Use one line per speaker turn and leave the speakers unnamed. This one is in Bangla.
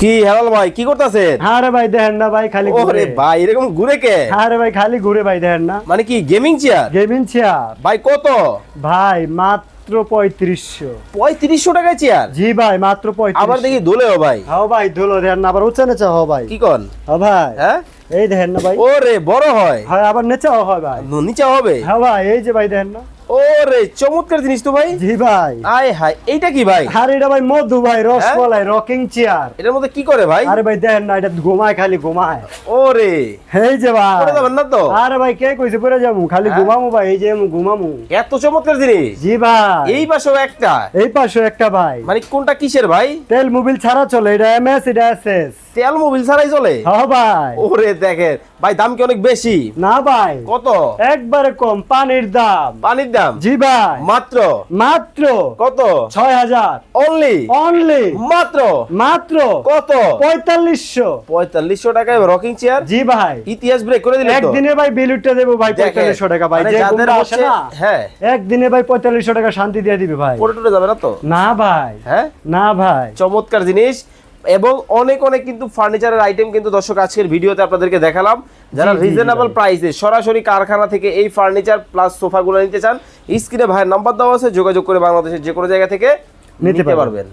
কি হেলাল ভাই কি করতেছেন?
হ্যাঁ রে ভাই দেখেন না ভাই খালি ঘুরে।
ভাই এরকম ঘুরে কে?
হ্যাঁ রে ভাই খালি ঘুরে ভাই দেখেন না।
মানে কি গেমিং চেয়ার
গেমিং চেয়ার
ভাই কত?
ভাই মাত্র পঁয়ত্রিশশো।
পঁয়ত্রিশশো টাকায় চেয়ার
জি ভাই মাত্র পঁয়ত্রিশ
আবার দেখি দোলেও ভাই।
হ্যাঁ ভাই ধুলো দেখেন না আবার উঁচা নেচা হো ভাই।
কি কন?
হ্যাঁ ভাই।
হ্যাঁ?
এই দেখেন না ভাই।
ওরে বড় হয়।
হ্যাঁ আবার নেচাও হয় ভাই।
নিচে হবে?
হ্যাঁ ভাই এই যে ভাই দেখেন না।
ওরে চমৎকার জিনিস তো ভাই।
জি ভাই।
আয় হায় এইটা কি ভাই?
আর এটা ভাই মধু ভাই রসমালাই রকিং চেয়ার।
এটার মধ্যে কি করে ভাই?
আরে ভাই দেখেন না এটা ঘুমায় খালি ঘুমায়।
ওরে।
এই যে ভাই।
পড়ে যাবেন না তো?
আরে ভাই কে কইছে পরে যাব? খালি
হ্যাঁ?
ঘুমামু ভাই এই যে আমি ঘুমামু।
এত চমৎকার জিনিস।
জি ভাই।
এই পাশেও একটা।
এই পাশে একটা ভাই।
মানে কোনটা কিসের ভাই?
তেল মোবিল ছাড়া চলে এটা এমএস এটা এসএস
তেল মোবিল ছাড়াই চলে?
হ্যাঁ ভাই।
ওরে দেখেন ভাই দাম কি অনেক বেশি?
না ভাই।
কত?
একবারে কম পানির দাম।
পানির দাম।
জি ভাই।
মাত্র?
মাত্র।
কত?
ছয় হাজার।
অনলি
অনলি
মাত্র?
মাত্র।
কত?
পঁয়তাল্লিশশো।
পঁয়তাল্লিশশো টাকায় রকিং চেয়ার
জি ভাই।
ইতিহাস ব্রেক করে দিলে
একদিনে ভাই বিলুটটা দেবো ভাই পঁয়তাল্লিশশো টাকা ভাই।
মানে যাদের
আসে না
হ্যাঁ।
একদিনে ভাই পঁয়তাল্লিশশো টাকা শান্তি দিয়ে দিবে ভাই।
পড়ে যাবে না তো?
না ভাই।
হ্যাঁ?
না ভাই।
চমৎকার জিনিস। এবং অনেক অনেক কিন্তু ফার্নিচারের আইটেম কিন্তু দর্শক আজকের ভিডিওতে আপনাদেরকে দেখালাম। যারা রিজনেবল প্রাইসে সরাসরি কারখানা থেকে এই ফার্নিচার প্লাস সোফাগুলো নিতে চান স্ক্রিনে ভাইয়ের নাম্বার দেওয়া আছে যোগাযোগ করে বাংলাদেশের যে কোনো জায়গা থেকে
নিতে।
পারবেন